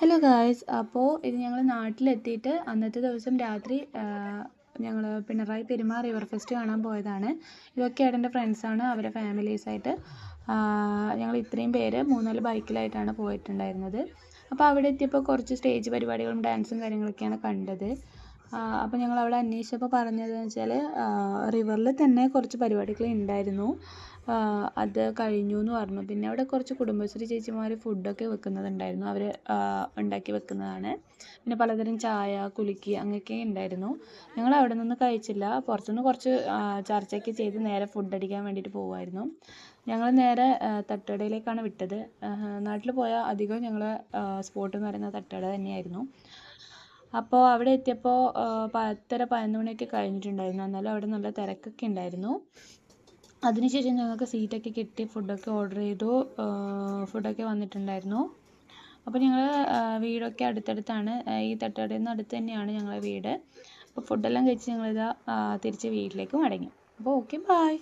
Hello guys അപ്പോൾ ഇത് ഞങ്ങൾ നാട്ടിലെത്തിയിട്ട് അന്നത്തെ ദിവസം രാത്രി ഞങ്ങൾ പിണറായി പെരുമാ റിവർ ഫെസ്റ്റ് കാണാൻ പോയതാണ്. ഇതൊക്കെ ഏട്ടന്റെ ഫ്രണ്ട്സാണ് അവരെ ഫാമിലീസായിട്ട് ഞങ്ങൾ ഇത്രയും പേര് മൂന്നാൽ ബൈക്കിലായിട്ടാണ് പോയിട്ടുണ്ടായിരുന്നത്. അപ്പോൾ അവിടെ എത്തിയപ്പോൾ കുറച്ച് സ്റ്റേജ് പരിപാടികളും ഡാൻസും കാര്യങ്ങളൊക്കെയാണ് കണ്ടത്. അപ്പോൾ ഞങ്ങൾ അവിടെ അന്വേഷിച്ചപ്പോൾ പറഞ്ഞതെന്ന് വെച്ചാൽ റിവറിൽ തന്നെ കുറച്ച് പരിപാടികൾ ഉണ്ടായിരുന്നു അത് കഴിഞ്ഞു എന്ന് പറഞ്ഞു. പിന്നെ അവിടെ കുറച്ച് കുടുംബശ്രീ ചേച്ചിമാർ ഫുഡൊക്കെ വെക്കുന്നതുണ്ടായിരുന്നു. അവർ ഉണ്ടാക്കി വെക്കുന്നതാണ്. പിന്നെ പലതരം ചായ കുലുക്കി അങ്ങനെയൊക്കെ ഉണ്ടായിരുന്നു ഞങ്ങൾ അവിടെ നിന്ന് കഴിച്ചില്ല. പുറത്തുനിന്ന് കുറച്ച് ചർച്ചയൊക്കെ ചെയ്ത് നേരെ ഫുഡ് അടിക്കാൻ വേണ്ടിയിട്ട് പോകുമായിരുന്നു ഞങ്ങൾ നേരെ തട്ടുകടയിലേക്കാണ് വിട്ടത്. നാട്ടിൽ പോയാൽ അധികം ഞങ്ങൾ സ്പോട്ട് എന്ന് പറയുന്നത് തട്ടുകട തന്നെയായിരുന്നു. അപ്പോൾ അവിടെ എത്തിയപ്പോൾ പത്തര പതിനൊന്ന് മണിയൊക്കെ കഴിഞ്ഞിട്ടുണ്ടായിരുന്നു. എന്നാലും അവിടെ നല്ല തിരക്കൊക്കെ ഉണ്ടായിരുന്നു. അതിനുശേഷം ഞങ്ങൾക്ക് സീറ്റൊക്കെ കിട്ടി ഫുഡൊക്കെ ഓർഡർ ചെയ്തു ഫുഡൊക്കെ വന്നിട്ടുണ്ടായിരുന്നു. അപ്പോൾ ഞങ്ങൾ വീടൊക്കെ അടുത്തടുത്താണ്. ഈ തട്ടുകടയിൽ നിന്ന് അടുത്ത് തന്നെയാണ് ഞങ്ങളുടെ വീട്. അപ്പോൾ ഫുഡെല്ലാം കഴിച്ച് ഞങ്ങളിതാ തിരിച്ച് വീട്ടിലേക്ക് മടങ്ങി. അപ്പോൾ ഓക്കെ ബായ്